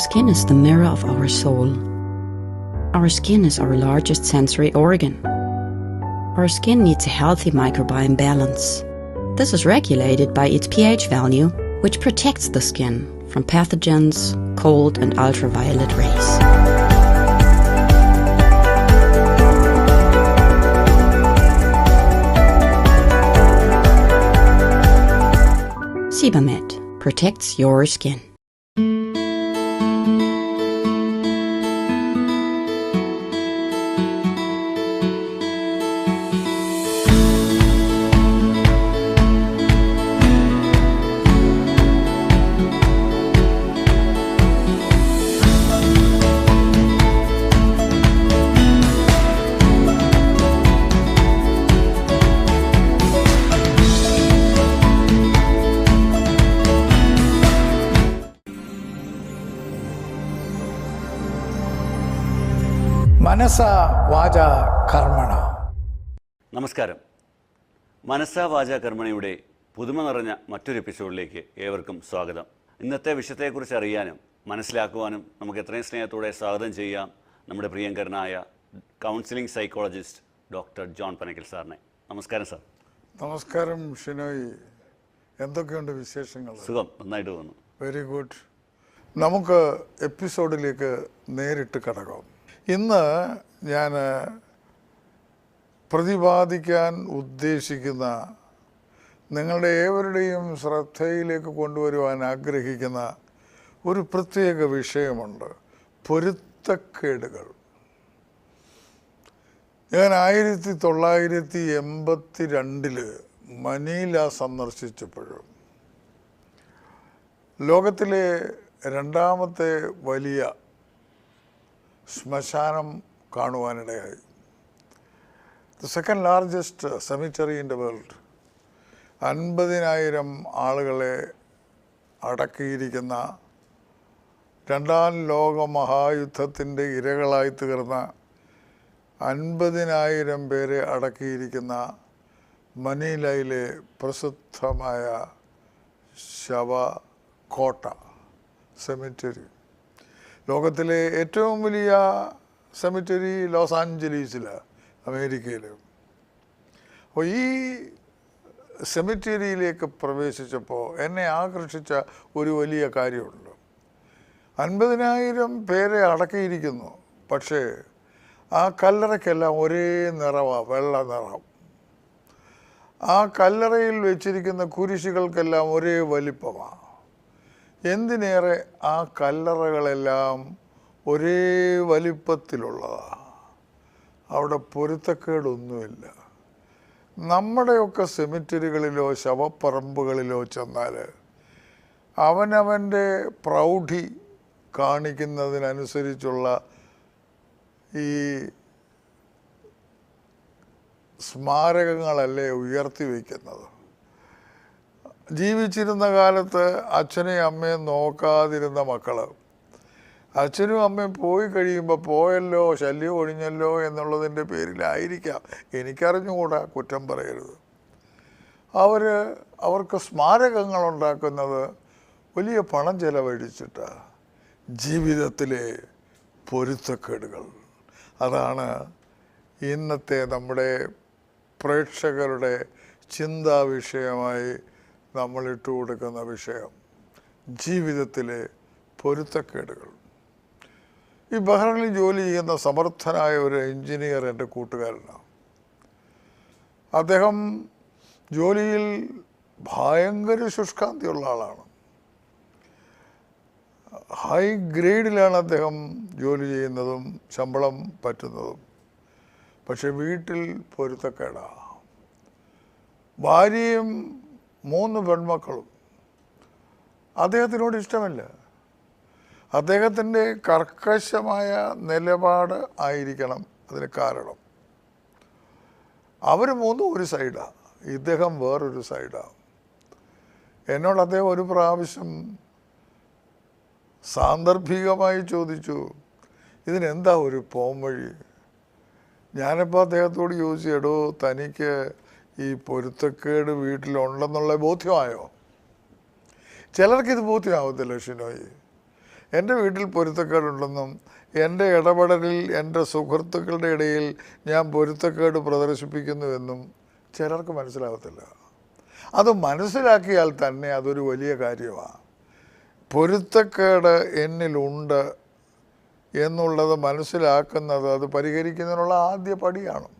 skin is the mirror of our soul. Our skin is our largest sensory organ. Our skin needs a healthy microbiome balance. This is regulated by its pH value, which protects the skin from pathogens, cold, and ultraviolet rays. Sebamed protects your skin. മനസ വാച കർമ്മണ. നമസ്കാരം. മനസ്സാ വാച കർമ്മണയുടെ പുതുമ നിറഞ്ഞ മറ്റൊരു എപ്പിസോഡിലേക്ക് ഏവർക്കും സ്വാഗതം. ഇന്നത്തെ വിഷയത്തെക്കുറിച്ച് അറിയാനും മനസ്സിലാക്കുവാനും നമുക്ക് എത്രയും സ്നേഹത്തോടെ സ്വാഗതം ചെയ്യാം നമ്മുടെ പ്രിയങ്കരനായ counselling psychologist doctor John Panakkal സാറിനെ. നമസ്കാരം സാർ. നമസ്കാരം ഷിനോയ്. എന്തൊക്കെയുണ്ട് വിശേഷങ്ങൾ? സുഖം. നന്നായിട്ട് തോന്നുന്നു വെരി ഗുഡ് നമുക്ക് എപ്പിസോഡിലേക്ക് നേരിട്ട് കടക്കാം. ഇന്ന് ഞാൻ പ്രതിപാദിക്കാൻ ഉദ്ദേശിക്കുന്ന നിങ്ങളുടെ ഏവരുടെയും ശ്രദ്ധയിലേക്ക് കൊണ്ടുവരുവാൻ ആഗ്രഹിക്കുന്ന ഒരു പ്രത്യേക വിഷയമുണ്ട്. പൊരുത്തക്കേടുകൾ. ഞാൻ ആയിരത്തി തൊള്ളായിരത്തി എൺപത്തി രണ്ടിൽ മനീല സന്ദർശിച്ചപ്പോഴും ലോകത്തിലെ രണ്ടാമത്തെ വലിയ ശ്മശാനം കാണുവാനിടയായി. The second largest cemetery in the world അൻപതിനായിരം ആളുകളെ അടക്കിയിരിക്കുന്ന രണ്ടാം ലോക മഹായുദ്ധത്തിന്റെ ഇരകളായി തീർന്ന അൻപതിനായിരം പേരെ അടക്കിയിരിക്കുന്ന മനീലയിലെ പ്രസിദ്ധമായ ശവ കോട്ട സെമിറ്ററി ലോകത്തിലെ ഏറ്റവും വലിയ സെമിറ്ററി ലോസ് ആഞ്ചലീസിൽ അമേരിക്കയിൽ അപ്പോൾ ഈ സെമിറ്ററിയിലേക്ക് പ്രവേശിച്ചപ്പോൾ എന്നെ ആകർഷിച്ച ഒരു വലിയ കാര്യമുണ്ട്. അൻപതിനായിരം പേരെ അടക്കിയിരിക്കുന്നു പക്ഷേ ആ കല്ലറയ്ക്കെല്ലാം ഒരേ നിറമാണ് വെള്ള നിറം. ആ കല്ലറയിൽ വെച്ചിരിക്കുന്ന കുരിശുകൾക്കെല്ലാം ഒരേ വലിപ്പമാണ് എന്തിനേറെ ആ കല്ലറകളെല്ലാം ഒരേ വലിപ്പത്തിലുള്ളതാണ് അവിടെ പൊരുത്തക്കേടൊന്നുമില്ല. നമ്മുടെയൊക്കെ സെമിറ്ററികളിലോ ശവപ്പറമ്പുകളിലോ ചെന്നാൽ അവനവന്റെ പ്രൗഢി കാണിക്കുന്നതിനനുസരിച്ചുള്ള ഈ സ്മാരകങ്ങളല്ലേ ഉയർത്തി വയ്ക്കുന്നത്? ജീവിച്ചിരുന്ന കാലത്ത് അച്ഛനെയും അമ്മയും നോക്കാതിരുന്ന മക്കൾ. അച്ഛനും അമ്മയും പോയി കഴിയുമ്പോൾ പോയല്ലോ ശല്യം ഒഴിഞ്ഞല്ലോ എന്നുള്ളതിന്റെ പേരിലായിരിക്കാം. എനിക്കറിഞ്ഞുകൂടാ കുറ്റം പറയരുത്. അവർ അവർക്ക് സ്മാരകങ്ങൾ ഉണ്ടാക്കുന്നത് വലിയ പണം ചെലവഴിച്ചിട്ടാണ് ജീവിതത്തിലെ പൊരുത്തക്കേടുകൾ. അതാണ് ഇന്നത്തെ നമ്മുടെ പ്രേക്ഷകരുടെ ചിന്താ വിഷയമായി നമ്മൾ ഇട്ടു കൊടുക്കുന്ന വിഷയം ജീവിതത്തിലെ പൊരുത്തക്കേടുകൾ. ഈ ബഹ്റൈനിൽ ജോലി ചെയ്യുന്ന സമർത്ഥനായ ഒരു എഞ്ചിനീയർ എന്റെ കൂട്ടുകാരനാണ്. അദ്ദേഹം ജോലിയിൽ ഭയങ്കര ശുഷ്കാന്തിയുള്ള ആളാണ്. ഹൈ ഗ്രേഡിലാണ് അദ്ദേഹം ജോലി ചെയ്യുന്നതും ശമ്പളം പറ്റുന്നതും. പക്ഷെ വീട്ടിൽ പൊരുത്തക്കേടാണ് ഭാര്യയും മൂന്ന് പെൺമക്കളും. അദ്ദേഹത്തിനോട് ഇഷ്ടമല്ല. അദ്ദേഹത്തിന്റെ കർക്കശമായ നിലപാട് ആയിരിക്കണം അതിന് കാരണം. അവർ മൂന്നും ഒരു സൈഡാണ് ഇദ്ദേഹം വേറൊരു സൈഡാണ് എന്നോട് അദ്ദേഹം ഒരു പ്രാവശ്യം സാന്ദർഭികമായി ചോദിച്ചു ഇതിനെന്താ ഒരു പോംവഴി? ഞാനിപ്പോൾ അദ്ദേഹത്തോട് ചോദിച്ചു എടോ തനിക്ക് ഈ പൊരുത്തക്കേട് വീട്ടിലുണ്ടെന്നുള്ള ബോധ്യമായോ? ചിലർക്ക് ഇത് ബോധ്യമാവത്തില്ല ഷിനോയി. എന്റെ വീട്ടിൽ പൊരുത്തക്കേടുണ്ടെന്നും എന്റെ ഇടപെടലിൽ എന്റെ സുഹൃത്തുക്കളുടെ ഇടയിൽ ഞാൻ പൊരുത്തക്കേട് പ്രദർശിപ്പിക്കുന്നുവെന്നും ചിലർക്ക് മനസ്സിലാവത്തില്ല. അത് മനസ്സിലാക്കിയാൽ തന്നെ അതൊരു വലിയ കാര്യമാണ് പൊരുത്തക്കേട് എന്നിലുണ്ട് എന്നുള്ളത് മനസ്സിലാക്കുന്നത് അത് പരിഹരിക്കുന്നതിനുള്ള ആദ്യ പടിയാണ്.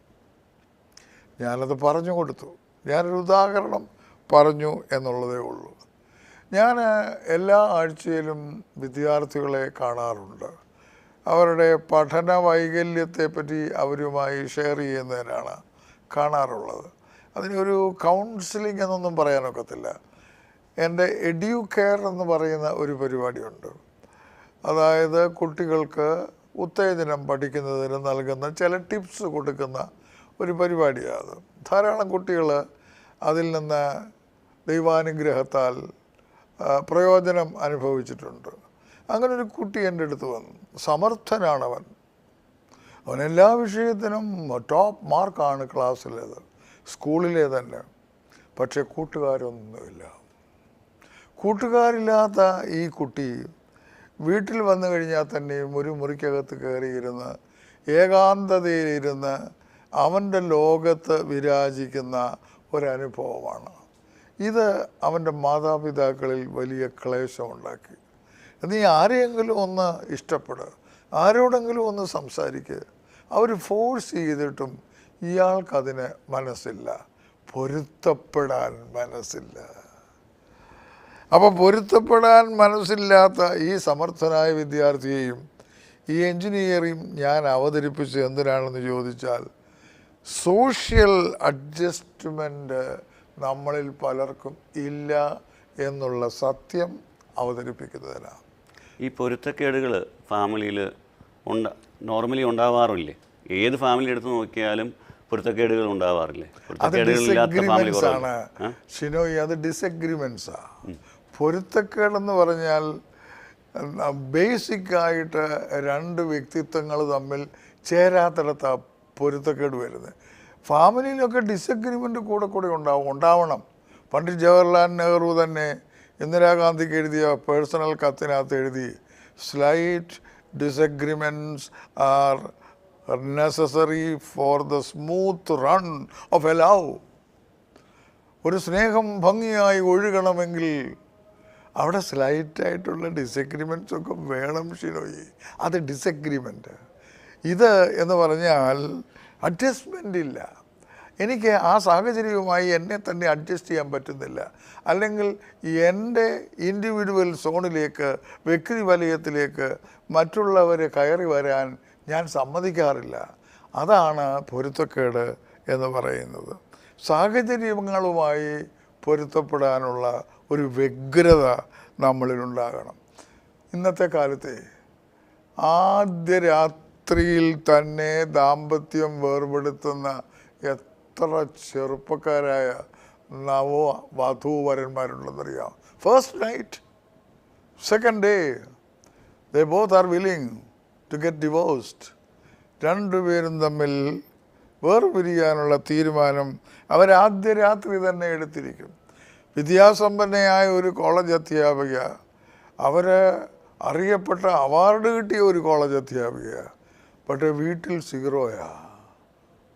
ഞാനത് പറഞ്ഞു കൊടുത്തു. ഞാനൊരു ഉദാഹരണം പറഞ്ഞു എന്നുള്ളതേ ഉള്ളൂ. ഞാൻ എല്ലാ ആഴ്ചയിലും വിദ്യാർത്ഥികളെ കാണാറുണ്ട്. അവരുടെ പഠന വൈകല്യത്തെപ്പറ്റി അവരുമായി ഷെയർ ചെയ്യുന്നതിനാണ് കാണാറുള്ളത്. അതിനൊരു കൗൺസിലിംഗ് എന്നൊന്നും പറയാനൊക്കത്തില്ല. എന്റെ എഡ്യൂ കെയർ എന്ന് പറയുന്ന ഒരു പരിപാടിയുണ്ട്. അതായത് കുട്ടികൾക്ക് ഉത്തേജനം പഠിക്കുന്നതിന് നൽകുന്ന ചില ടിപ്സ് കൊടുക്കുന്ന ഒരു പരിപാടിയാണ്. ധാരാളം കുട്ടികൾ അതിൽ നിന്ന് ദൈവാനുഗ്രഹത്താൽ പ്രയോജനം അനുഭവിച്ചിട്ടുണ്ട്. അങ്ങനെ ഒരു കുട്ടി എന്റെ അടുത്ത് വന്നു. സമർത്ഥനാണവൻ. അവൻ എല്ലാ വിഷയത്തിനും ടോപ്പ് മാർക്കാണ് ക്ലാസ്സിലേത്. സ്കൂളിലെ തന്നെ പക്ഷേ കൂട്ടുകാരൊന്നുമില്ല. കൂട്ടുകാരില്ലാത്ത ഈ കുട്ടി വീട്ടിൽ വന്നു കഴിഞ്ഞാൽ തന്നെയും ഒരു മുറിക്കകത്ത് കയറിയിരുന്ന് ഏകാന്തതയിലിരുന്ന് അവന്റെ ലോകത്ത് വിരാജിക്കുന്ന ഒരനുഭവമാണ്. ഇത് അവന്റെ മാതാപിതാക്കളിൽ വലിയ ക്ലേശമുണ്ടാക്കി. നീ ആരെയെങ്കിലും ഒന്ന് ഇഷ്ടപ്പെടുക ആരോടെങ്കിലും ഒന്ന് സംസാരിക്കുക അവർ ഫോഴ്സ് ചെയ്തിട്ടും ഇയാൾക്കതിന് മനസ്സില്ല. പൊരുത്തപ്പെടാൻ മനസ്സില്ല. അപ്പോൾ പൊരുത്തപ്പെടാൻ മനസ്സില്ലാത്ത ഈ സമർത്ഥനായ വിദ്യാർത്ഥിയെയും ഈ എൻജിനീയറിങ് ഞാൻ അവതരിപ്പിച്ച് എന്തിനാണെന്ന് ചോദിച്ചാൽ സോഷ്യൽ അഡ്ജസ്റ്റ്മെന്റ് നമ്മളിൽ പലർക്കും ഇല്ല എന്നുള്ള സത്യം അവതരിപ്പിക്കുന്നതിനാണ്. ഈ പൊരുത്തക്കേടുകൾ ഫാമിലിയിൽ ഉണ്ട നോർമലി ഉണ്ടാവാറില്ലേ? ഏത് ഫാമിലി എടുത്ത് നോക്കിയാലും പൊരുത്തക്കേടുകൾ ഉണ്ടാവാറില്ലേ? ആണ്. ഷിനോയി അത് ഡിസഗ്രിമെന്റ്സാ പൊരുത്തക്കേടെന്ന് പറഞ്ഞാൽ ബേസിക്കായിട്ട് രണ്ട് വ്യക്തിത്വങ്ങൾ തമ്മിൽ ചേരാത്തിടത്താ പൊരുത്തക്കേട് വരുന്നത്. ഫാമിലിയിലൊക്കെ ഡിസഗ്രിമെന്റ് കൂടെ കൂടെ ഉണ്ടാവും ഉണ്ടാവണം. പണ്ഡിറ്റ് ജവഹർലാൽ നെഹ്റു തന്നെ ഇന്ദിരാഗാന്ധിക്ക് എഴുതിയ പേഴ്സണൽ കത്തിനകത്ത് എഴുതി slight disagreements are necessary for the smooth run of a love ഒരു സ്നേഹം ഭംഗിയായി ഒഴുകണമെങ്കിൽ അവിടെ സ്ലൈറ്റായിട്ടുള്ള ഡിസഗ്രിമെന്റ്സ് ഒക്കെ വേണം ഷിനോയി. അത് ഡിസഗ്രിമെന്റ് ഇത് എന്ന് പറഞ്ഞാൽ അഡ്ജസ്റ്റ്മെന്റ് ഇല്ല എനിക്ക് ആ സാഹചര്യവുമായി എന്നെ തന്നെ അഡ്ജസ്റ്റ് ചെയ്യാൻ പറ്റുന്നില്ല. അല്ലെങ്കിൽ എന്റെ ഇൻഡിവിജ്വൽ സോണിലേക്ക് വ്യക്തി വലയത്തിലേക്ക് മറ്റുള്ളവരെ കയറി വരാൻ ഞാൻ സമ്മതിക്കാറില്ല. അതാണ് പൊരുത്തക്കേട് എന്ന് പറയുന്നത്. സാഹചര്യങ്ങളുമായി പൊരുത്തപ്പെടാനുള്ള ഒരു വ്യഗ്രത നമ്മളിലുണ്ടാകണം. ഇന്നത്തെ കാലത്തെ ആദ്യ രാത്രിയിൽ തന്നെ ദാമ്പത്യം വേർപെടുത്തുന്ന എത്ര ചെറുപ്പക്കാരായ നവ വധൂവരന്മാരുണ്ടെന്നറിയാം first night second day they both are willing to get divorced രണ്ടുപേരും തമ്മിൽ വേർപിരിയാനുള്ള തീരുമാനം അവരാദ്യ രാത്രി തന്നെ എടുത്തിരിക്കും. വിദ്യാസമ്പന്നയായ ഒരു കോളേജ് അധ്യാപിക അവർ അറിയപ്പെട്ട അവാർഡ് കിട്ടിയ ഒരു കോളേജ് അധ്യാപിക പക്ഷേ വീട്ടിൽ സീറോയാ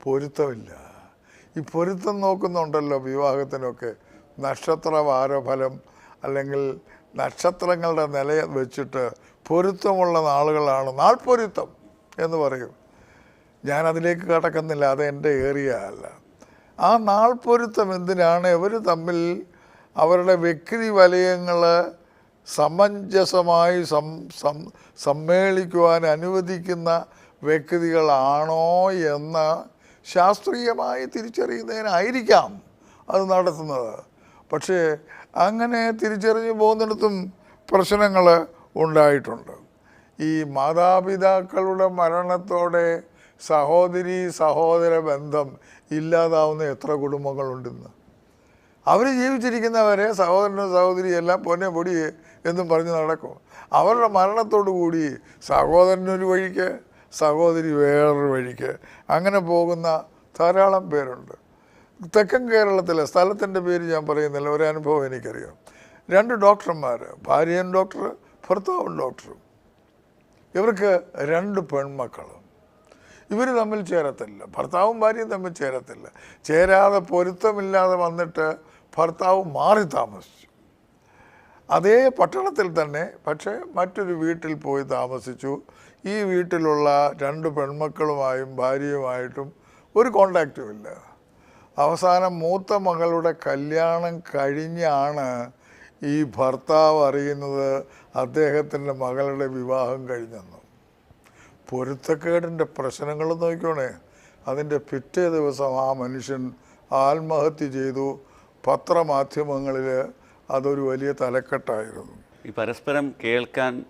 പൊരുത്തമില്ല. ഈ പൊരുത്തം നോക്കുന്നുണ്ടല്ലോ വിവാഹത്തിനൊക്കെ. നക്ഷത്ര വാരഫലം അല്ലെങ്കിൽ നക്ഷത്രങ്ങളുടെ നില വെച്ചിട്ട് പൊരുത്തമുള്ള നാളുകളാണ്. നാൾപ്പൊരുത്തം എന്ന് പറയും. ഞാൻ അതിലേക്ക് കടക്കുന്നില്ല അത് എന്റെ ഏറിയ അല്ല. ആ നാൾപ്പൊരുത്തം എന്തിനാണ്? ഇവർ തമ്മിൽ അവരുടെ വ്യക്തി വലയങ്ങൾ സമഞ്ജസമായി സം സമ്മേളിക്കുവാൻ അനുവദിക്കുന്ന വ്യക്തികളാണോ എന്ന് ശാസ്ത്രീയമായി തിരിച്ചറിയുന്നതിനായിരിക്കാം അത് നടത്തുന്നത്. പക്ഷേ അങ്ങനെ തിരിച്ചറിഞ്ഞു പോകുന്നിടത്തും പ്രശ്നങ്ങൾ ഉണ്ടായിട്ടുണ്ട്. ഈ മാതാപിതാക്കളുടെ മരണത്തോടെ സഹോദരി സഹോദര ബന്ധം ഇല്ലാതാവുന്ന എത്ര കുടുംബങ്ങളുണ്ടെന്ന്. അവർ ജീവിച്ചിരിക്കുന്നവരെ സഹോദരനും സഹോദരിയും എല്ലാം പൊന്നെ പൊടി എന്നും പറഞ്ഞ് നടക്കും. അവരുടെ മരണത്തോടു കൂടി സഹോദരനൊരു വഴിക്ക് സഹോദരി വേറൊരു വഴിക്ക്. അങ്ങനെ പോകുന്ന ധാരാളം പേരുണ്ട്. തെക്കൻ കേരളത്തിലെ സ്ഥലത്തിന്റെ പേര് ഞാൻ പറയുന്നില്ല ഒരു അനുഭവം എനിക്കറിയാം. രണ്ട് ഡോക്ടർമാർ ഭാര്യയും ഡോക്ടർ ഭർത്താവും ഡോക്ടറും. ഇവർക്ക് രണ്ട് പെൺമക്കളും. ഇവർ തമ്മിൽ ചേരത്തില്ല. ഭർത്താവും ഭാര്യയും തമ്മിൽ ചേരത്തില്ല. ചേരാതെ പൊരുത്തമില്ലാതെ വന്നിട്ട് ഭർത്താവ് മാറി താമസിച്ചു. അതേ പട്ടണത്തിൽ തന്നെ പക്ഷേ മറ്റൊരു വീട്ടിൽ പോയി താമസിച്ചു. ഈ വീട്ടിലുള്ള രണ്ട് പെൺമക്കളുമായും ഭാര്യയുമായിട്ടും ഒരു കോണ്ടാക്റ്റും ഇല്ല. അവസാനം മൂത്ത മകളുടെ കല്യാണം കഴിഞ്ഞാണ് ഈ ഭർത്താവ് അറിയുന്നത് അദ്ദേഹത്തിന്റെ മകളുടെ വിവാഹം കഴിഞ്ഞെന്ന്. പൊരുത്തക്കേടിന്റെ പ്രശ്നങ്ങൾ നോക്കിക്കോണേ. അതിന്റെ പിറ്റേ ദിവസം ആ മനുഷ്യൻ ആത്മഹത്യ ചെയ്തു. പത്രമാധ്യമങ്ങളിൽ അതൊരു വലിയ തലക്കെട്ടായിരുന്നു. ഈ പരസ്പരം കേൾക്കാൻ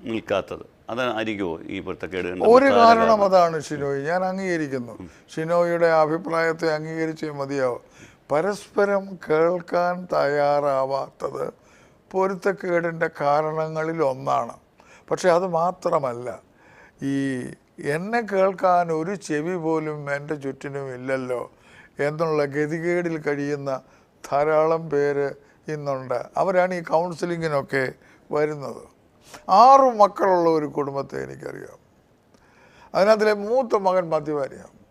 നിൽക്കാത്തത്. അതായിരിക്കുമോ ഈ പൊരുത്തക്കേട് ഒരു കാരണം അതാണ് ഷിനോയ്. ഞാൻ അംഗീകരിക്കുന്നു. ഷിനോയിയുടെ അഭിപ്രായത്തെ അംഗീകരിച്ചേ മതിയാവും. പരസ്പരം കേൾക്കാൻ തയ്യാറാവാത്തത് പൊരുത്തക്കേടിന്റെ കാരണങ്ങളിൽ ഒന്നാണ്. പക്ഷെ അത് മാത്രമല്ല ഈ എന്നെ കേൾക്കാൻ ഒരു ചെവി പോലും എന്റെ ചുറ്റിനും ഇല്ലല്ലോ എന്നുള്ള ഗതികേടിൽ കഴിയുന്ന ധാരാളം പേര് ഇന്നുണ്ട്. അവരാണ് ഈ കൗൺസിലിങ്ങിനൊക്കെ വരുന്നത്. ആറു മക്കളുള്ള ഒരു കുടുംബത്തെ എനിക്കറിയാം. അതിനകത്തിലെ മൂത്ത മകൻ മദ്യപാനിയാണ്.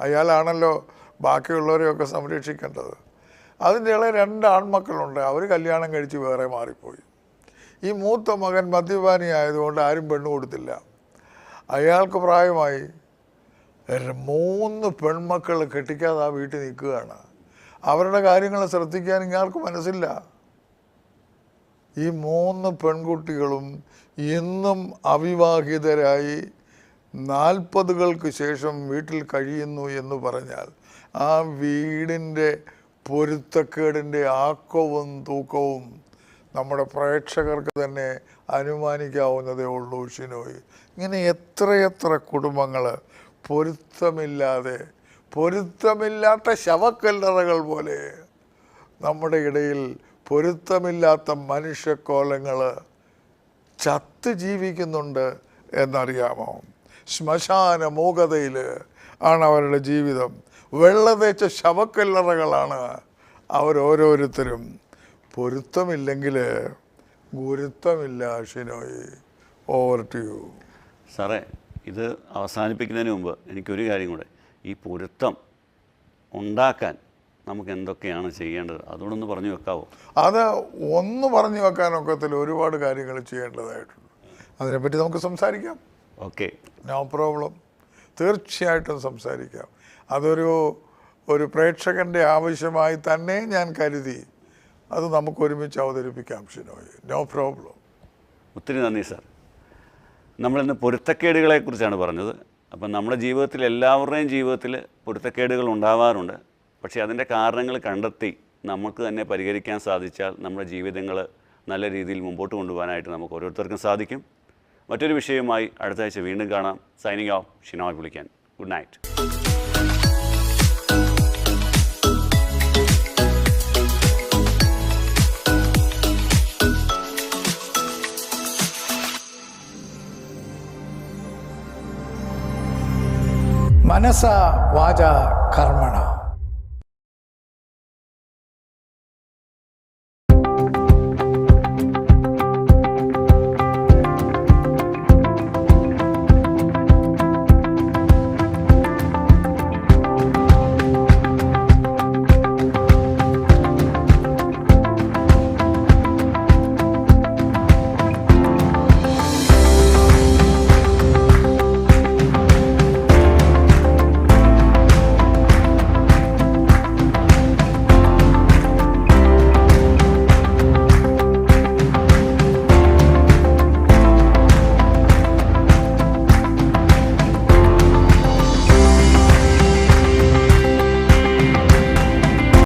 അയാളാണല്ലോ ബാക്കിയുള്ളവരെയൊക്കെ സംരക്ഷിക്കേണ്ടത്. അതിന്റെ ഇളയ രണ്ട് ആൺമക്കളുണ്ട്. അവർ കല്യാണം കഴിച്ച് വേറെ മാറിപ്പോയി. ഈ മൂത്ത മകൻ മദ്യപാനി ആയതുകൊണ്ട് ആരും പെണ്ണ് കൊടുത്തില്ല. അയാൾക്ക് പ്രായമായി. മൂന്ന് പെൺമക്കൾ കെട്ടിക്കാതെ ആ വീട്ടിൽ നിൽക്കുകയാണ്. അവരുടെ കാര്യങ്ങൾ ശ്രദ്ധിക്കാൻ ഇയാൾക്ക് മനസ്സില്ല. ഈ മൂന്ന് പെൺകുട്ടികളും ഇന്നും അവിവാഹിതരായി നാൽപ്പതുകൾക്ക് ശേഷം വീട്ടിൽ കഴിയുന്നു എന്ന് പറഞ്ഞാൽ ആ വീടിന്റെ പൊരുത്തക്കേടിന്റെ ആക്കവും തൂക്കവും നമ്മുടെ പ്രേക്ഷകർക്ക് തന്നെ അനുമാനിക്കാവുന്നതേ ഉള്ളൂ ഷിനോയ്. ഇങ്ങനെ എത്രയെത്ര കുടുംബങ്ങൾ പൊരുത്തമില്ലാതെ പൊരുത്തമില്ലാത്ത ശവക്കല്ലറകൾ പോലെ നമ്മുടെ ഇടയിൽ പൊരുത്തമില്ലാത്ത മനുഷ്യക്കോലങ്ങൾ ചത്ത് ജീവിക്കുന്നുണ്ട് എന്നറിയാമോ? ശ്മശാന മൂകതയിൽ ആണ് അവരുടെ ജീവിതം. വെള്ളതേച്ച ശവക്കല്ലറകളാണ് അവരോരോരുത്തരും. പൊരുത്തമില്ലെങ്കിൽ ഗുരുത്വമില്ല ഷിനോയി. ഓവർ ടു യു സാറേ ഇത് അവസാനിപ്പിക്കുന്നതിന് മുമ്പ് എനിക്കൊരു കാര്യം കൂടെ. ഈ പൊരുത്തം ഉണ്ടാക്കാൻ നമുക്ക് എന്തൊക്കെയാണ് ചെയ്യേണ്ടത്? അതുകൊണ്ടൊന്ന് പറഞ്ഞു വെക്കാവോ? അത് ഒന്ന് പറഞ്ഞു വെക്കാനൊക്കത്തിൽ ഒരുപാട് കാര്യങ്ങൾ ചെയ്യേണ്ടതായിട്ടുണ്ട്. അതിനെപ്പറ്റി നമുക്ക് സംസാരിക്കാം. ഓക്കെ. No problem. തീർച്ചയായിട്ടും സംസാരിക്കാം. അതൊരു ഒരു പ്രേക്ഷകന്റെ ആവശ്യമായി തന്നെ ഞാൻ കരുതി അത് നമുക്ക് ഒരുമിച്ച് അവതരിപ്പിക്കാം ഷിനോയ്. No problem. ഒത്തിരി നന്ദി സാർ. നമ്മളിന്ന് പൊരുത്തക്കേടുകളെക്കുറിച്ചാണ് പറഞ്ഞത്. അപ്പം നമ്മുടെ ജീവിതത്തിൽ എല്ലാവരുടെയും ജീവിതത്തിൽ പൊരുത്തക്കേടുകൾ ഉണ്ടാവാറുണ്ട്. പക്ഷേ അതിന്റെ കാരണങ്ങൾ കണ്ടെത്തി നമുക്ക് തന്നെ പരിഹരിക്കാൻ സാധിച്ചാൽ നമ്മുടെ ജീവിതങ്ങൾ നല്ല രീതിയിൽ മുമ്പോട്ട് കൊണ്ടുപോകാനായിട്ട് നമുക്ക് ഓരോരുത്തർക്കും സാധിക്കും. മറ്റൊരു വിഷയവുമായി അടുത്ത ആഴ്ച വീണ്ടും കാണാം. സൈനിങ് ഓഫ് ഷിനോയ് വിളിക്കാൻ. Good night